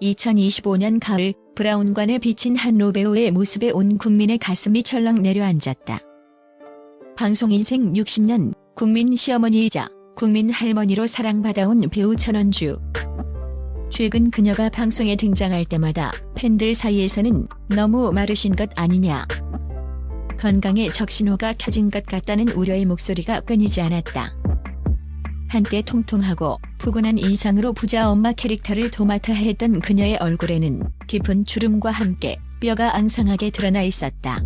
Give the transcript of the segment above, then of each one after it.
2025년 가을 브라운관에 비친 한 노배우의 모습에 온 국민의 가슴이 철렁 내려앉았다. 방송 인생 60년 국민 시어머니이자 국민 할머니로 사랑받아온 배우 천원주. 최근 그녀가 방송에 등장할 때마다 팬들 사이에서는 너무 마르신 것 아니냐. 건강에 적신호가 켜진 것 같다는 우려의 목소리가 끊이지 않았다. 한때 통통하고 푸근한 인상으로 부자 엄마 캐릭터를 도맡아 했던 그녀의 얼굴에는 깊은 주름과 함께 뼈가 앙상하게 드러나 있었다.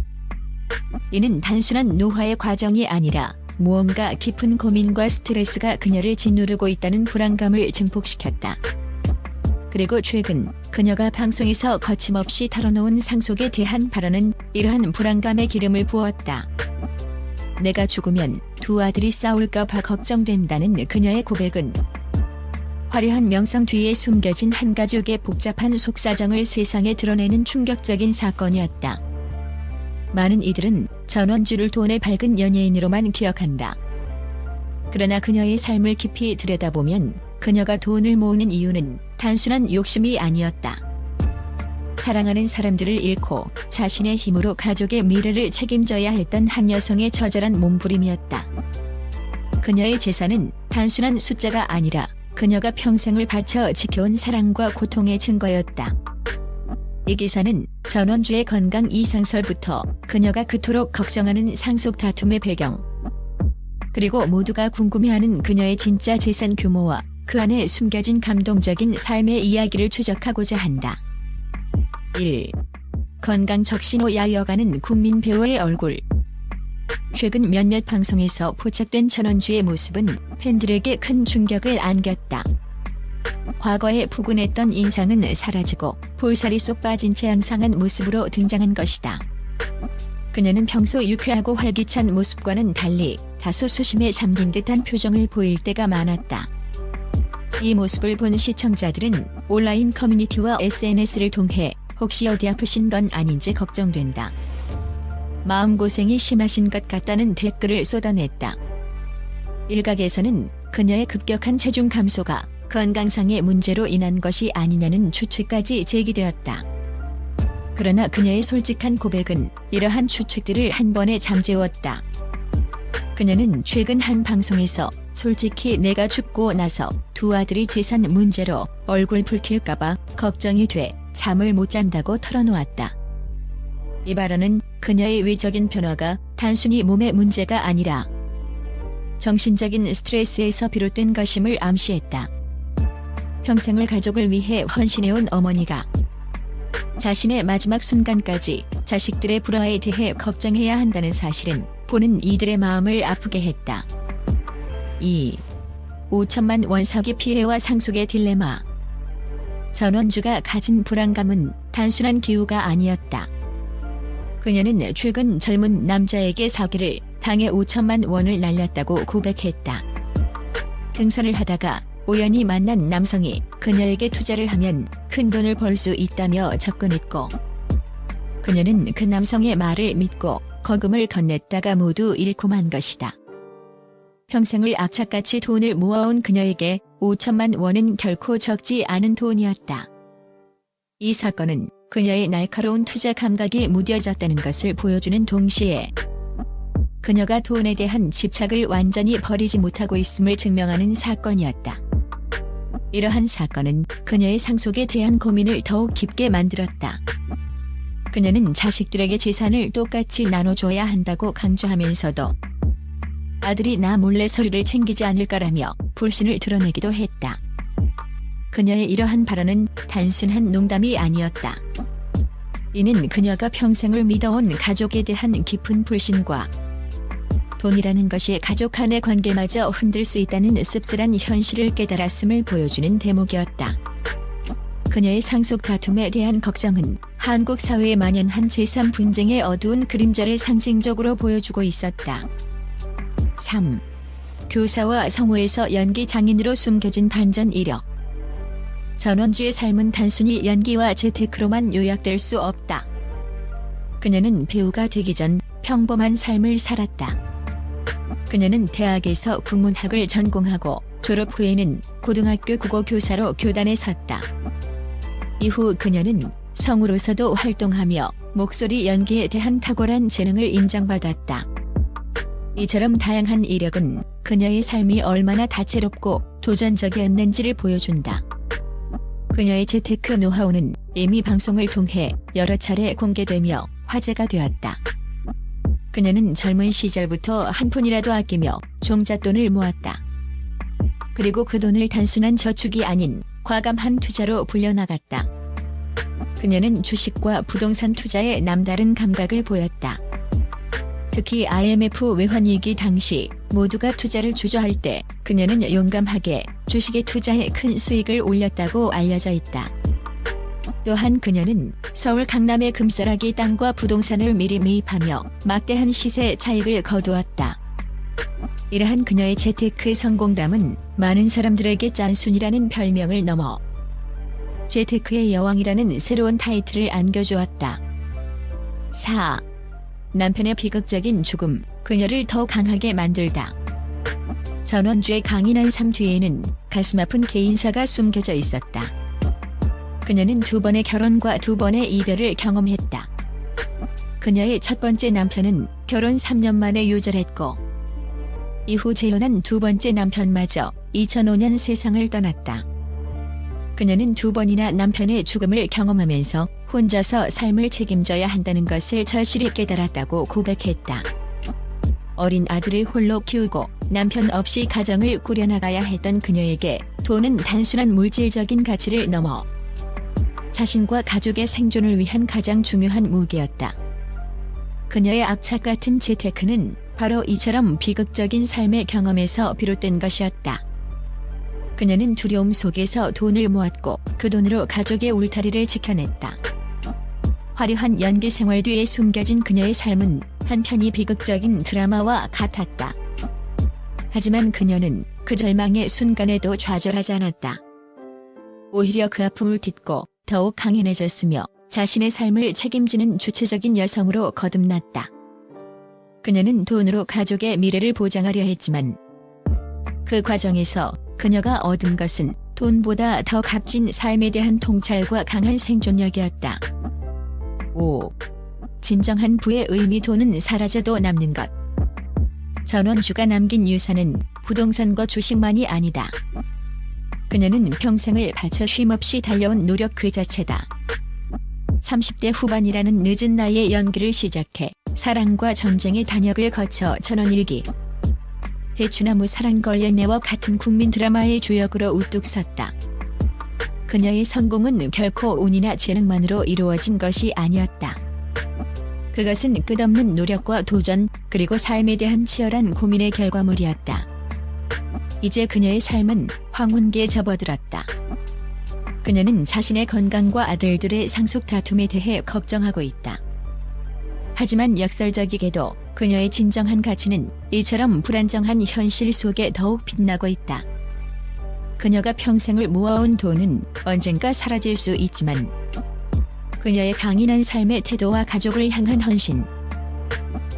이는 단순한 노화의 과정이 아니라 무언가 깊은 고민과 스트레스가 그녀를 짓누르고 있다는 불안감을 증폭시켰다. 그리고 최근 그녀가 방송에서 거침없이 털어놓은 상속에 대한 발언은 이러한 불안감에 기름을 부었다. 내가 죽으면 두 아들이 싸울까봐 걱정된다는 그녀의 고백은 화려한 명상 뒤에 숨겨진 한 가족의 복잡한 속사정을 세상에 드러내는 충격적인 사건이었다. 많은 이들은 전원주를 돈의 밝은 연예인으로만 기억한다. 그러나 그녀의 삶을 깊이 들여다보면 그녀가 돈을 모으는 이유는 단순한 욕심이 아니었다. 사랑하는 사람들을 잃고 자신의 힘으로 가족의 미래를 책임져야 했던 한 여성의 처절한 몸부림이었다. 그녀의 재산은 단순한 숫자가 아니라 그녀가 평생을 바쳐 지켜온 사랑과 고통의 증거였다. 이 기사는 전원주의 건강 이상설부터 그녀가 그토록 걱정하는 상속 다툼의 배경, 그리고 모두가 궁금해하는 그녀의 진짜 재산 규모와 그 안에 숨겨진 감동적인 삶의 이야기를 추적하고자 한다. 1. 건강 적신호 야여가는 국민 배우의 얼굴 최근 몇몇 방송에서 포착된 천원주의 모습은 팬들에게 큰 충격을 안겼다. 과거에 푸근했던 인상은 사라지고 볼살이 쏙 빠진 채 양상한 모습으로 등장한 것이다. 그녀는 평소 유쾌하고 활기찬 모습과는 달리 다소 수심에 잠긴 듯한 표정을 보일 때가 많았다. 이 모습을 본 시청자들은 온라인 커뮤니티와 SNS를 통해 혹시 어디 아프신 건 아닌지 걱정된다. 마음고생이 심하신 것 같다는 댓글을 쏟아냈다. 일각에서는 그녀의 급격한 체중 감소가 건강상의 문제로 인한 것이 아니냐는 추측까지 제기되었다. 그러나 그녀의 솔직한 고백은 이러한 추측들을 한 번에 잠재웠다. 그녀는 최근 한 방송에서 솔직히 내가 죽고 나서 두 아들이 재산 문제로 얼굴 붉힐까봐 걱정이 돼 잠을 못 잔다고 털어놓았다. 이 발언은 그녀의 외적인 변화가 단순히 몸의 문제가 아니라 정신적인 스트레스에서 비롯된 것임을 암시했다. 평생을 가족을 위해 헌신해온 어머니가 자신의 마지막 순간까지 자식들의 불화에 대해 걱정해야 한다는 사실은 보는 이들의 마음을 아프게 했다. 2. 5천만 원 사기 피해와 상속의 딜레마 전원주가 가진 불안감은 단순한 기우가 아니었다. 그녀는 최근 젊은 남자에게 사기를 당해 5천만 원을 날렸다고 고백했다. 등산을 하다가 우연히 만난 남성이 그녀에게 투자를 하면 큰 돈을 벌 수 있다며 접근했고 그녀는 그 남성의 말을 믿고 거금을 건넸다가 모두 잃고 만 것이다. 평생을 악착같이 돈을 모아온 그녀에게 5천만 원은 결코 적지 않은 돈이었다. 이 사건은 그녀의 날카로운 투자 감각이 무뎌졌다는 것을 보여주는 동시에 그녀가 돈에 대한 집착을 완전히 버리지 못하고 있음을 증명하는 사건이었다. 이러한 사건은 그녀의 상속에 대한 고민을 더욱 깊게 만들었다. 그녀는 자식들에게 재산을 똑같이 나눠줘야 한다고 강조하면서도 아들이 나 몰래 서류를 챙기지 않을까라며 불신을 드러내기도 했다. 그녀의 이러한 발언은 단순한 농담이 아니었다. 이는 그녀가 평생을 믿어온 가족에 대한 깊은 불신과 돈이라는 것이 가족 간의 관계마저 흔들 수 있다는 씁쓸한 현실을 깨달았음을 보여주는 대목이었다. 그녀의 상속 다툼에 대한 걱정은 한국 사회에 만연한 재산 분쟁의 어두운 그림자를 상징적으로 보여주고 있었다. 3. 교사와 성우에서 연기 장인으로 숨겨진 반전 이력 전원주의 삶은 단순히 연기와 재테크로만 요약될 수 없다. 그녀는 배우가 되기 전 평범한 삶을 살았다. 그녀는 대학에서 국문학을 전공하고 졸업 후에는 고등학교 국어 교사로 교단에 섰다. 이후 그녀는 성우로서도 활동하며 목소리 연기에 대한 탁월한 재능을 인정받았다. 이처럼 다양한 이력은 그녀의 삶이 얼마나 다채롭고 도전적이었는지를 보여준다. 그녀의 재테크 노하우는 이미 방송을 통해 여러 차례 공개되며 화제가 되었다. 그녀는 젊은 시절부터 한 푼이라도 아끼며 종잣돈을 모았다. 그리고 그 돈을 단순한 저축이 아닌 과감한 투자로 불려나갔다. 그녀는 주식과 부동산 투자에 남다른 감각을 보였다. 특히 IMF 외환위기 당시 모두가 투자를 주저할 때 그녀는 용감하게 주식에 투자해 큰 수익을 올렸다고 알려져 있다. 또한 그녀는 서울 강남의 금싸라기 땅과 부동산을 미리 매입하며 막대한 시세 차익을 거두었다. 이러한 그녀의 재테크 성공담은 많은 사람들에게 짠순이라는 별명을 넘어 재테크의 여왕이라는 새로운 타이틀을 안겨주었다. 4. 남편의 비극적인 죽음, 그녀를 더 강하게 만들다. 전원주의 강인한 삶 뒤에는 가슴 아픈 개인사가 숨겨져 있었다. 그녀는 두 번의 결혼과 두 번의 이별을 경험했다. 그녀의 첫 번째 남편은 결혼 3년 만에 유절했고, 이후 재혼한 두 번째 남편마저 2005년 세상을 떠났다. 그녀는 두 번이나 남편의 죽음을 경험하면서 혼자서 삶을 책임져야 한다는 것을 절실히 깨달았다고 고백했다. 어린 아들을 홀로 키우고 남편 없이 가정을 꾸려나가야 했던 그녀에게 돈은 단순한 물질적인 가치를 넘어 자신과 가족의 생존을 위한 가장 중요한 무기였다. 그녀의 악착 같은 재테크는 바로 이처럼 비극적인 삶의 경험에서 비롯된 것이었다. 그녀는 두려움 속에서 돈을 모았고 그 돈으로 가족의 울타리를 지켜냈다. 화려한 연기 생활 뒤에 숨겨진 그녀의 삶은 한편이 비극적인 드라마와 같았다. 하지만 그녀는 그 절망의 순간에도 좌절하지 않았다. 오히려 그 아픔을 딛고 더욱 강인해졌으며 자신의 삶을 책임지는 주체적인 여성으로 거듭났다. 그녀는 돈으로 가족의 미래를 보장하려 했지만 그 과정에서 그녀가 얻은 것은 돈보다 더 값진 삶에 대한 통찰과 강한 생존력이었다. 5. 진정한 부의 의미 돈은 사라져도 남는 것. 전원주가 남긴 유산은 부동산과 주식만이 아니다. 그녀는 평생을 바쳐 쉼없이 달려온 노력 그 자체다. 30대 후반이라는 늦은 나이에 연기를 시작해 사랑과 전쟁의 단역을 거쳐 전원일기. 대추나무 사랑걸레네와 같은 국민 드라마의 주역으로 우뚝 섰다. 그녀의 성공은 결코 운이나 재능만으로 이루어진 것이 아니었다. 그것은 끝없는 노력과 도전, 그리고 삶에 대한 치열한 고민의 결과물이었다. 이제 그녀의 삶은 황혼기에 접어들었다. 그녀는 자신의 건강과 아들들의 상속 다툼에 대해 걱정하고 있다. 하지만 역설적이게도 그녀의 진정한 가치는 이처럼 불안정한 현실 속에 더욱 빛나고 있다. 그녀가 평생을 모아온 돈은 언젠가 사라질 수 있지만 그녀의 강인한 삶의 태도와 가족을 향한 헌신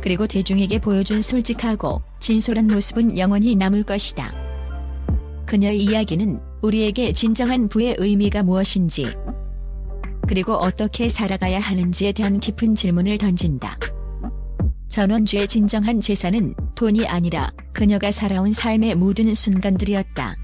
그리고 대중에게 보여준 솔직하고 진솔한 모습은 영원히 남을 것이다. 그녀의 이야기는 우리에게 진정한 부의 의미가 무엇인지 그리고 어떻게 살아가야 하는지에 대한 깊은 질문을 던진다. 전원주의 진정한 재산은 돈이 아니라 그녀가 살아온 삶의 모든 순간들이었다.